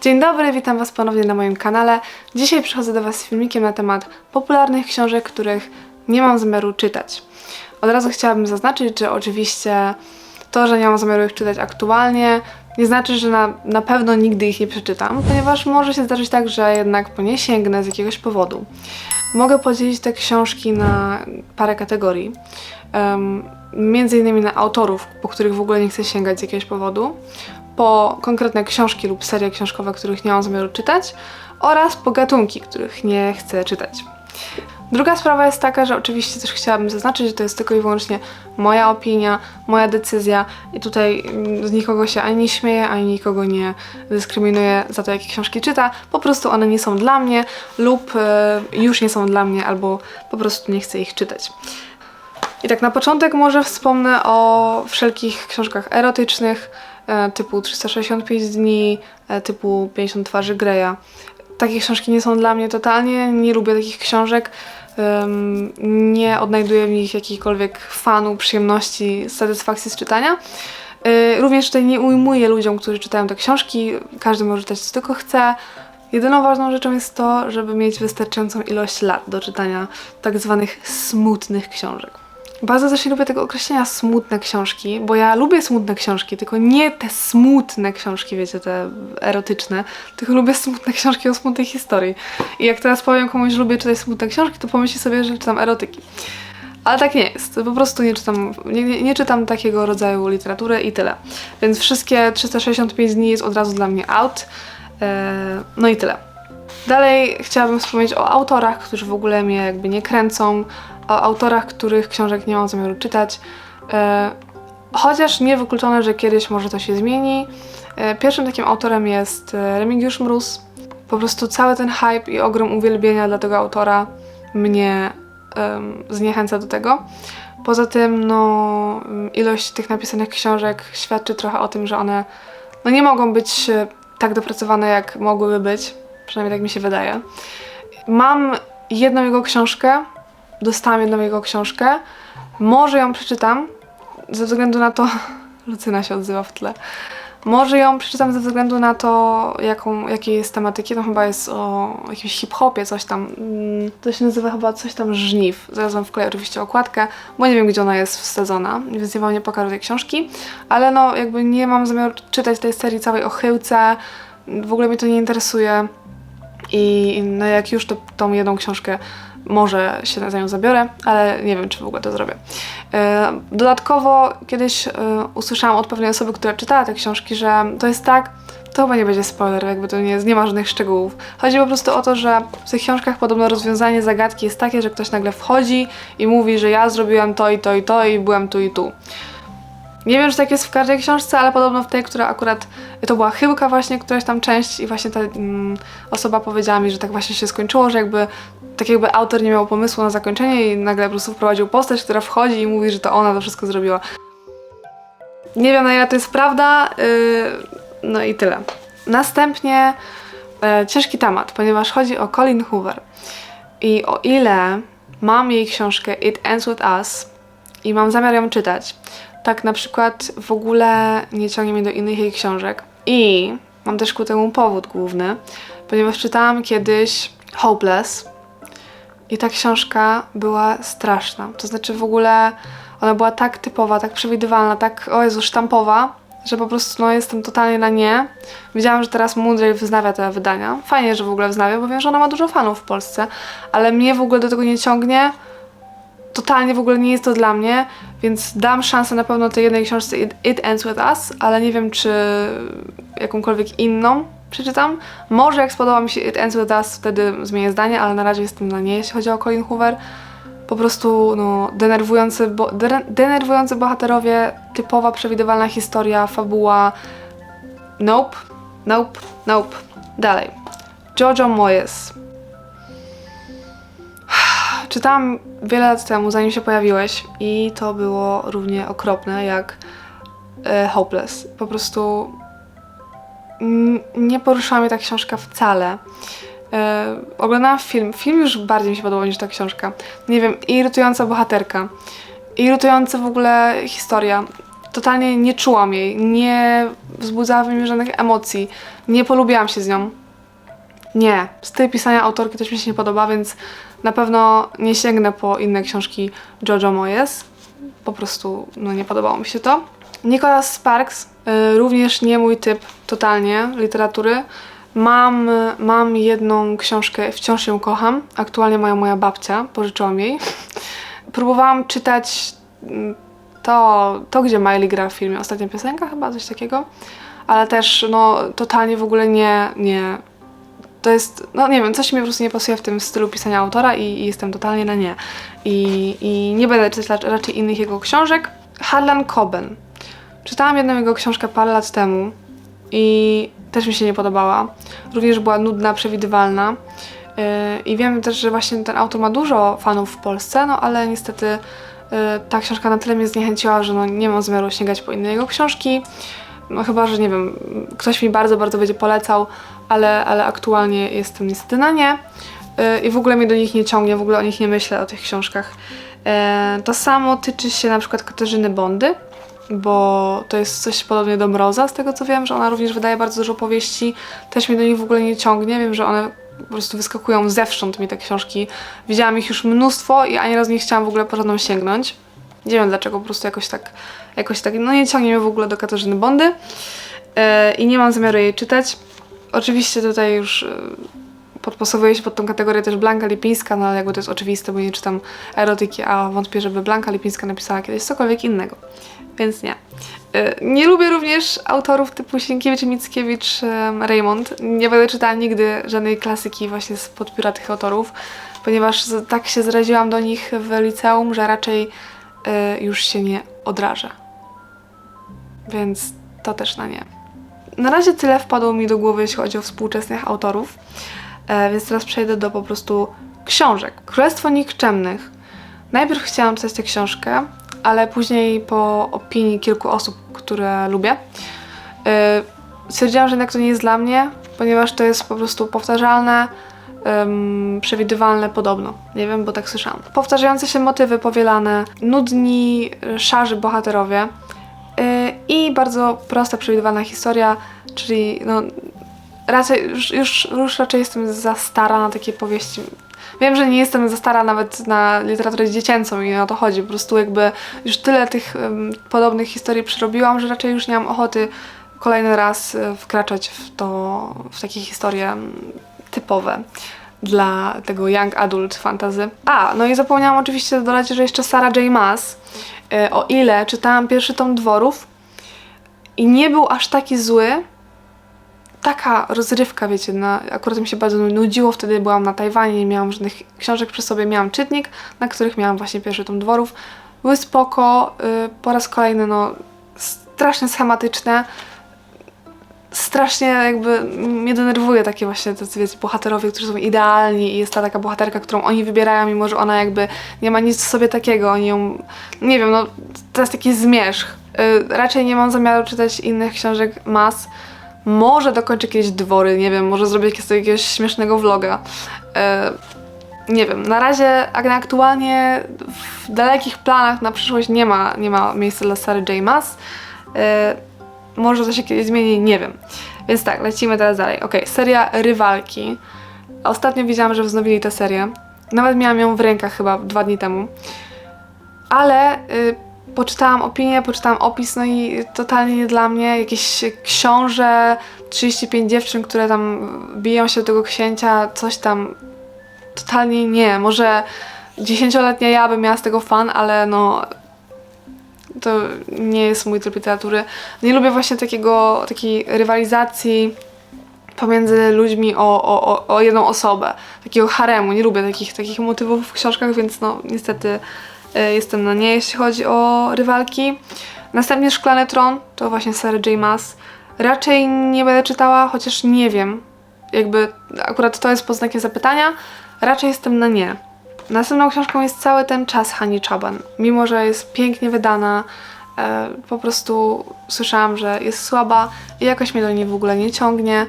Dzień dobry, witam Was ponownie na moim kanale. Dzisiaj przychodzę do Was z filmikiem na temat popularnych książek, których nie mam zamiaru czytać. Od razu chciałabym zaznaczyć, że oczywiście to, że nie mam zamiaru ich czytać aktualnie, nie znaczy, że na, na pewno nigdy ich nie przeczytam, ponieważ może się zdarzyć tak, że jednak po nie sięgnę z jakiegoś powodu. Mogę podzielić te książki na parę kategorii. Um, między innymi na autorów, po których w ogóle nie chcę sięgać z jakiegoś powodu, po konkretne książki lub serie książkowe, których nie mam zamiaru czytać oraz po gatunki, których nie chcę czytać. Druga sprawa jest taka, że oczywiście też chciałabym zaznaczyć, że to jest tylko i wyłącznie moja opinia, moja decyzja i tutaj mm, z nikogo się ani nie śmieję, ani nikogo nie dyskryminuję za to, jakie książki czyta. Po prostu one nie są dla mnie lub e, już nie są dla mnie, albo po prostu nie chcę ich czytać. I tak na początek może wspomnę o wszelkich książkach erotycznych, typu 365 dni, e, typu 50 twarzy Greya. Takie książki nie są dla mnie totalnie, nie lubię takich książek. Nie odnajduję w nich jakiejkolwiek fanu, przyjemności, satysfakcji z czytania. Yy, również tutaj nie ujmuję ludziom, którzy czytają te książki. Każdy może czytać co tylko chce. Jedyną ważną rzeczą jest to, żeby mieć wystarczającą ilość lat do czytania tak zwanych smutnych książek. Bardzo też lubię tego określenia smutne książki, bo ja lubię smutne książki, tylko nie te smutne książki, wiecie, te erotyczne, tylko lubię smutne książki o smutnej historii. I jak teraz powiem komuś, że lubię czytać smutne książki, to pomyśli sobie, że czytam erotyki. Ale tak nie jest. Po prostu nie czytam, nie, nie, nie czytam takiego rodzaju literatury i tyle. Więc wszystkie 365 dni jest od razu dla mnie out. Eee, no i tyle. Dalej chciałabym wspomnieć o autorach, którzy w ogóle mnie jakby nie kręcą, o autorach, których książek nie mam zamiaru czytać. E, chociaż niewykluczone, że kiedyś może to się zmieni. E, pierwszym takim autorem jest e, Remigiusz Mróz. Po prostu cały ten hype i ogrom uwielbienia dla tego autora mnie um, zniechęca do tego. Poza tym, no, ilość tych napisanych książek świadczy trochę o tym, że one no, nie mogą być tak dopracowane, jak mogłyby być. Przynajmniej tak mi się wydaje. Mam jedną jego książkę, dostałam jedną jego książkę. Może ją przeczytam, ze względu na to... Lucyna się odzywa w tle. Może ją przeczytam ze względu na to, jaką, jakiej jest tematyki. To chyba jest o jakimś hip-hopie, coś tam. Mm, to się nazywa chyba coś tam żniw. Zaraz wam wkleję oczywiście okładkę, bo nie wiem, gdzie ona jest wsadzona, więc nie wam nie pokażę tej książki. Ale no, jakby nie mam zamiaru czytać tej serii całej o chyłce. W ogóle mnie to nie interesuje. I no jak już, to tą jedną książkę może się za nią zabiorę, ale nie wiem, czy w ogóle to zrobię. E, dodatkowo kiedyś e, usłyszałam od pewnej osoby, która czytała te książki, że to jest tak, to chyba nie będzie spoiler, jakby to nie, nie ma żadnych szczegółów. Chodzi po prostu o to, że w tych książkach podobno rozwiązanie zagadki jest takie, że ktoś nagle wchodzi i mówi, że ja zrobiłam to i to i to i byłem tu i tu. Nie wiem, czy tak jest w każdej książce, ale podobno w tej, która akurat to była chyłka właśnie, któraś tam część i właśnie ta mm, osoba powiedziała mi, że tak właśnie się skończyło, że jakby tak jakby autor nie miał pomysłu na zakończenie i nagle po prostu wprowadził postać, która wchodzi i mówi, że to ona to wszystko zrobiła. Nie wiem na ile to jest prawda, yy, no i tyle. Następnie yy, ciężki temat, ponieważ chodzi o Colin Hoover. I o ile mam jej książkę It Ends With Us i mam zamiar ją czytać, tak na przykład w ogóle nie ciągnie mnie do innych jej książek. I mam też ku temu powód główny, ponieważ czytałam kiedyś Hopeless i ta książka była straszna. To znaczy w ogóle ona była tak typowa, tak przewidywalna, tak, o Jezu, sztampowa, że po prostu no, jestem totalnie na nie. Widziałam, że teraz Mundry wznawia te wydania. Fajnie, że w ogóle wznawia, bo wiem, że ona ma dużo fanów w Polsce, ale mnie w ogóle do tego nie ciągnie. Totalnie w ogóle nie jest to dla mnie, więc dam szansę na pewno tej jednej książce It, It Ends With Us, ale nie wiem, czy jakąkolwiek inną przeczytam. Może jak spodoba mi się It Ends With Us, wtedy zmienię zdanie, ale na razie jestem na nie, jeśli chodzi o Colin Hoover. Po prostu, no, denerwujący, bo, de, denerwujący bohaterowie, typowa, przewidywalna historia, fabuła. Nope, nope, nope. Dalej. Jojo Moyes. Czytałam wiele lat temu, zanim się pojawiłeś i to było równie okropne jak e, Hopeless. Po prostu nie poruszyła mnie ta książka wcale. E, oglądałam film. Film już bardziej mi się podobał niż ta książka. Nie wiem, irytująca bohaterka. Irytująca w ogóle historia. Totalnie nie czułam jej. Nie wzbudzała we mnie żadnych emocji. Nie polubiłam się z nią. Nie, styl pisania autorki też mi się nie podoba, więc na pewno nie sięgnę po inne książki Jojo Moyes. Po prostu no, nie podobało mi się to. Nicholas Sparks, y, również nie mój typ totalnie literatury. Mam, mam jedną książkę, wciąż ją kocham. Aktualnie mają moja babcia, pożyczyłam jej. Próbowałam czytać mm, to, to, gdzie Miley gra w filmie. Ostatnia piosenka chyba, coś takiego. Ale też, no, totalnie w ogóle nie, nie, to jest, no nie wiem, coś mi po prostu nie pasuje w tym stylu pisania autora i, i jestem totalnie na nie. I, I nie będę czytać raczej innych jego książek. Harlan Coben. Czytałam jedną jego książkę parę lat temu i też mi się nie podobała. Również była nudna, przewidywalna. Yy, I wiem też, że właśnie ten autor ma dużo fanów w Polsce, no ale niestety yy, ta książka na tyle mnie zniechęciła, że no nie mam zamiaru sięgać po inne jego książki. No chyba, że nie wiem, ktoś mi bardzo, bardzo będzie polecał, ale, ale aktualnie jestem niestety na nie. Yy, I w ogóle mnie do nich nie ciągnie, w ogóle o nich nie myślę, o tych książkach. Yy, To samo tyczy się na przykład Katarzyny Bondy, bo to jest coś podobnie do Mroza, z tego co wiem, że ona również wydaje bardzo dużo powieści. Też mnie do nich w ogóle nie ciągnie, wiem, że one po prostu wyskakują zewsząd mi te książki. Widziałam ich już mnóstwo i ani razu nie chciałam w ogóle po żadną sięgnąć. Nie wiem dlaczego, po prostu jakoś tak, jakoś tak, no nie ciągnie mnie w ogóle do Katarzyny Bondy yy, i nie mam zamiaru jej czytać. Oczywiście tutaj już yy, podpasowuje się pod tą kategorię też Blanka Lipińska, no ale jakby to jest oczywiste, bo nie czytam erotyki, a wątpię, żeby Blanka Lipińska napisała kiedyś cokolwiek innego. Więc nie. Yy, Nie lubię również autorów typu Sienkiewicz, Mickiewicz, em, Raymond. Nie będę czytała nigdy żadnej klasyki właśnie spod pióra tych autorów, ponieważ z- tak się zraziłam do nich w liceum, że raczej już się nie odrażę. Więc to też na nie. Na razie tyle wpadło mi do głowy, jeśli chodzi o współczesnych autorów, e, więc teraz przejdę do po prostu książek. Królestwo Nikczemnych. Najpierw chciałam czytać tę książkę, ale później po opinii kilku osób, które lubię, e, stwierdziłam, że jednak to nie jest dla mnie, ponieważ to jest po prostu powtarzalne, przewidywalne podobno. Nie wiem, bo tak słyszałam. Powtarzające się motywy powielane, nudni, e, szarzy bohaterowie yy, i bardzo prosta, przewidywalna historia, czyli no raczej, już, już, już raczej jestem za stara na takie powieści. Wiem, że nie jestem za stara nawet na literaturę dziecięcą i o to chodzi. Po prostu jakby już tyle tych em, podobnych historii przerobiłam, że raczej już nie mam ochoty kolejny raz e, wkraczać w to, w takie historie typowe dla tego young adult fantasy. A, no i zapomniałam oczywiście dodać, że jeszcze Sarah J. Maas. E, O ile czytałam pierwszy tom Dworów i nie był aż taki zły, taka rozrywka, wiecie, na, akurat mi się bardzo nudziło, wtedy byłam na Tajwanie, nie miałam żadnych książek przy sobie, miałam czytnik, na których miałam właśnie pierwszy tom Dworów. Były spoko, y, po raz kolejny, no, strasznie schematyczne, strasznie jakby mnie denerwuje takie właśnie tacy wiecie, bohaterowie, którzy są idealni i jest ta taka bohaterka, którą oni wybierają, mimo że ona jakby nie ma nic w sobie takiego, oni ją, nie wiem, no to jest taki zmierzch. Y, raczej nie mam zamiaru czytać innych książek mas. Może dokończę kiedyś dwory, nie wiem, może zrobię jakiegoś, śmiesznego vloga. Y, nie wiem, na razie aktualnie w dalekich planach na przyszłość nie ma, nie ma miejsca dla Sary J. Maas. Y, może to się kiedyś zmieni, nie wiem. Więc tak, lecimy teraz dalej. Ok, seria Rywalki. Ostatnio widziałam, że wznowili tę serię. Nawet miałam ją w rękach chyba dwa dni temu. Ale y, poczytałam opinię, poczytałam opis, no i totalnie nie dla mnie. Jakieś książę, 35 dziewczyn, które tam biją się do tego księcia, coś tam. Totalnie nie. Może dziesięcioletnia ja bym miała z tego fan, ale no to nie jest mój tryb literatury. Nie lubię właśnie takiego, takiej rywalizacji pomiędzy ludźmi o, o, o, o jedną osobę, takiego haremu. Nie lubię takich, takich motywów w książkach, więc no niestety e, jestem na nie, jeśli chodzi o rywalki. Następnie Szklany Tron, to właśnie Sarah J. Maas. Raczej nie będę czytała, chociaż nie wiem. Jakby akurat to jest pod znakiem zapytania. Raczej jestem na nie. Następną książką jest cały ten czas Hani Chaban. Mimo, że jest pięknie wydana, e, po prostu słyszałam, że jest słaba i jakoś mnie do niej w ogóle nie ciągnie.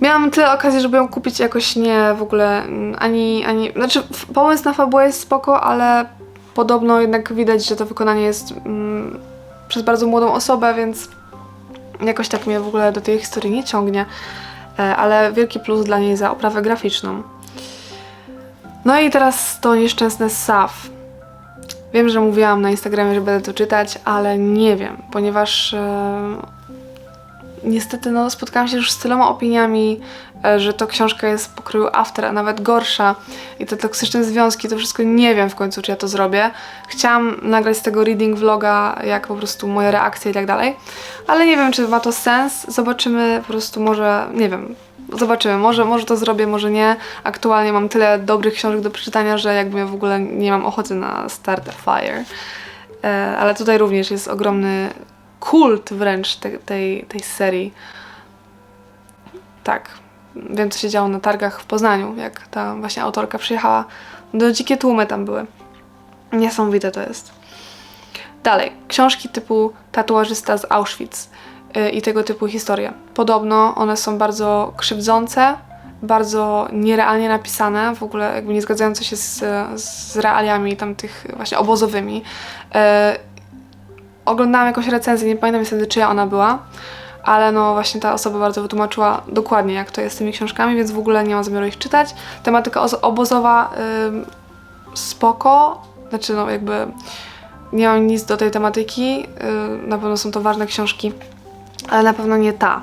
Miałam tyle okazji, żeby ją kupić, jakoś nie w ogóle mm, ani, ani... Znaczy, pomysł na fabułę jest spoko, ale podobno jednak widać, że to wykonanie jest mm, przez bardzo młodą osobę, więc Jakoś tak mnie w ogóle do tej historii nie ciągnie, e, ale wielki plus dla niej za oprawę graficzną. No i teraz to nieszczęsne SAF. Wiem, że mówiłam na Instagramie, że będę to czytać, ale nie wiem, ponieważ e, niestety no, spotkałam się już z tyloma opiniami, e, że to książka jest pokroju after, a nawet gorsza i te toksyczne związki, to wszystko nie wiem w końcu, czy ja to zrobię. Chciałam nagrać z tego reading vloga, jak po prostu moje reakcje i tak dalej, ale nie wiem, czy ma to sens. Zobaczymy po prostu może, nie wiem, zobaczymy, może, może to zrobię, może nie. Aktualnie mam tyle dobrych książek do przeczytania, że jakby ja w ogóle nie mam ochoty na Start a Fire. E, ale tutaj również jest ogromny kult wręcz te, tej, tej serii. Tak. Wiem, co się działo na targach w Poznaniu, jak ta właśnie autorka przyjechała. Do dzikie tłumy tam były. Niesamowite to jest. Dalej, książki typu Tatuażysta z Auschwitz i tego typu historie. Podobno one są bardzo krzywdzące, bardzo nierealnie napisane, w ogóle jakby nie zgadzające się z, z realiami tam tych właśnie obozowymi. Y, oglądałam jakąś recenzję, nie pamiętam niestety czyja ona była, ale no właśnie ta osoba bardzo wytłumaczyła dokładnie jak to jest z tymi książkami, więc w ogóle nie mam zamiaru ich czytać. Tematyka ozo- obozowa y, spoko, znaczy no jakby nie mam nic do tej tematyki, y, na pewno są to ważne książki, ale na pewno nie ta.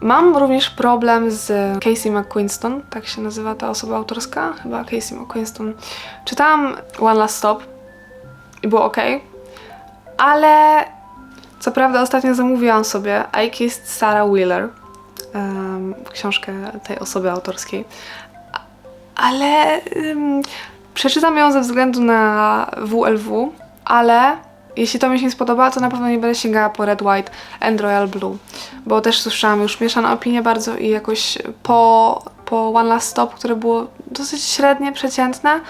Mam również problem z Casey McQuiston, tak się nazywa ta osoba autorska, chyba Casey McQuiston. Czytałam One Last Stop i było ok, ale co prawda ostatnio zamówiłam sobie I Kissed Sarah Wheeler, em, książkę tej osoby autorskiej, ale ym, przeczytam ją ze względu na WLW, ale jeśli to mi się nie spodoba, to na pewno nie będę sięgała po Red, White and Royal Blue, bo też słyszałam już mieszane opinie bardzo i jakoś po, po One Last Stop, które było dosyć średnie, przeciętne,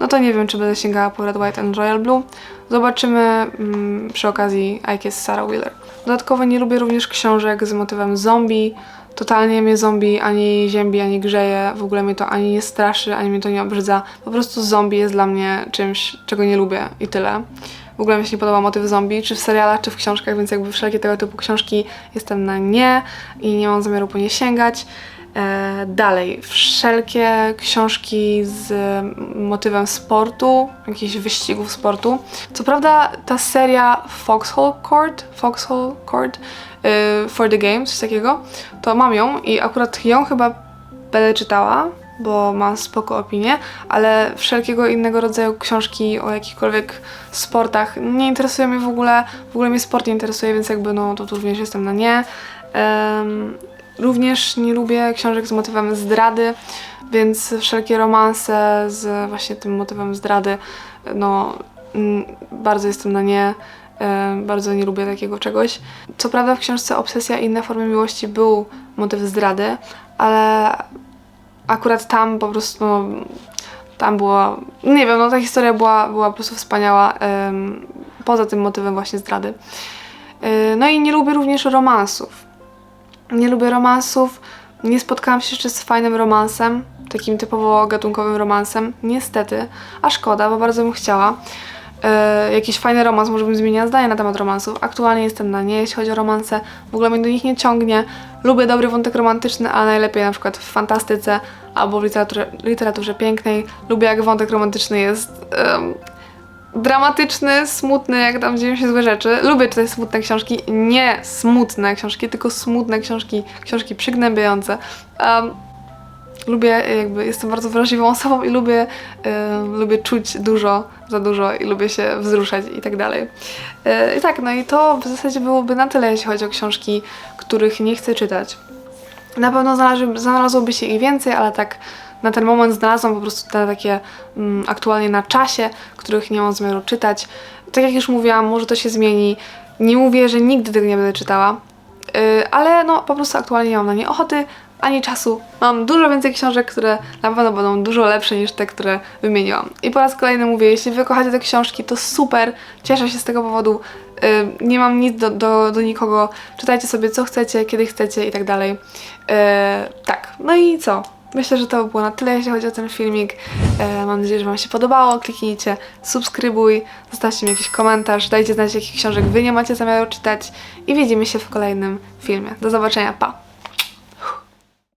no to nie wiem, czy będę sięgała po Red, White and Royal Blue. Zobaczymy mm, przy okazji I Kiss Sarah Wheeler. Dodatkowo nie lubię również książek z motywem zombie. Totalnie mnie zombie ani ziębi, ani grzeje. W ogóle mnie to ani nie straszy, ani mnie to nie obrzydza. Po prostu zombie jest dla mnie czymś, czego nie lubię i tyle. W ogóle mi się nie podoba motyw zombie, czy w serialach, czy w książkach, więc jakby wszelkie tego typu książki jestem na nie i nie mam zamiaru po nie sięgać. E, dalej, wszelkie książki z motywem sportu, jakichś wyścigów sportu. Co prawda ta seria Foxhole Court, Foxhole Court y, for the Game, coś takiego, to mam ją i akurat ją chyba będę czytała, bo ma spoko opinię, ale wszelkiego innego rodzaju książki o jakichkolwiek sportach nie interesują mnie w ogóle, w ogóle mnie sport nie interesuje, więc jakby no to tu również jestem na nie. Em, również nie lubię książek z motywem zdrady, więc wszelkie romanse z właśnie tym motywem zdrady, no mm, bardzo jestem na nie. Bardzo nie lubię takiego czegoś. Co prawda w książce Obsesja i inne formy miłości był motyw zdrady, ale akurat tam po prostu no, tam było, nie wiem, no ta historia była, była po prostu wspaniała em, poza tym motywem właśnie zdrady. Y, no i nie lubię również romansów. Nie lubię romansów. Nie spotkałam się jeszcze z fajnym romansem, takim typowo gatunkowym romansem. Niestety, a szkoda, bo bardzo bym chciała. E, jakiś fajny romans, może bym zmieniła zdanie na temat romansów. Aktualnie jestem na nie, jeśli chodzi o romanse. W ogóle mnie do nich nie ciągnie. Lubię dobry wątek romantyczny, a najlepiej na przykład w fantastyce albo w literaturze, literaturze pięknej. Lubię jak wątek romantyczny jest dramatyczny, smutny, jak tam dzieją się złe rzeczy. Lubię czytać smutne książki, nie smutne książki, tylko smutne książki, książki przygnębiające. Lubię jakby, jestem bardzo wrażliwą osobą i lubię, em, lubię czuć dużo, za dużo i lubię się wzruszać i tak dalej. E, I tak, no i to w zasadzie byłoby na tyle, jeśli chodzi o książki, których nie chcę czytać. Na pewno znalazłoby się ich więcej, ale tak na ten moment znalazłam po prostu te takie mm, aktualnie na czasie, których nie mam zamiaru czytać. Tak jak już mówiłam, może to się zmieni. Nie mówię, że nigdy tego nie będę czytała, yy, ale no po prostu aktualnie nie mam na nie ochoty ani czasu. Mam dużo więcej książek, które na pewno będą dużo lepsze niż te, które wymieniłam. I po raz kolejny mówię, jeśli wy kochacie te książki, to super, cieszę się z tego powodu. Yy, nie mam nic do, do, do nikogo. Czytajcie sobie co chcecie, kiedy chcecie i tak dalej. Yy, tak, no i co? Myślę, że to by było na tyle, jeśli chodzi o ten filmik. E, mam nadzieję, że Wam się podobało. Kliknijcie subskrybuj, zostawcie mi jakiś komentarz, dajcie znać, jakich książek Wy nie macie zamiaru czytać i widzimy się w kolejnym filmie. Do zobaczenia, pa!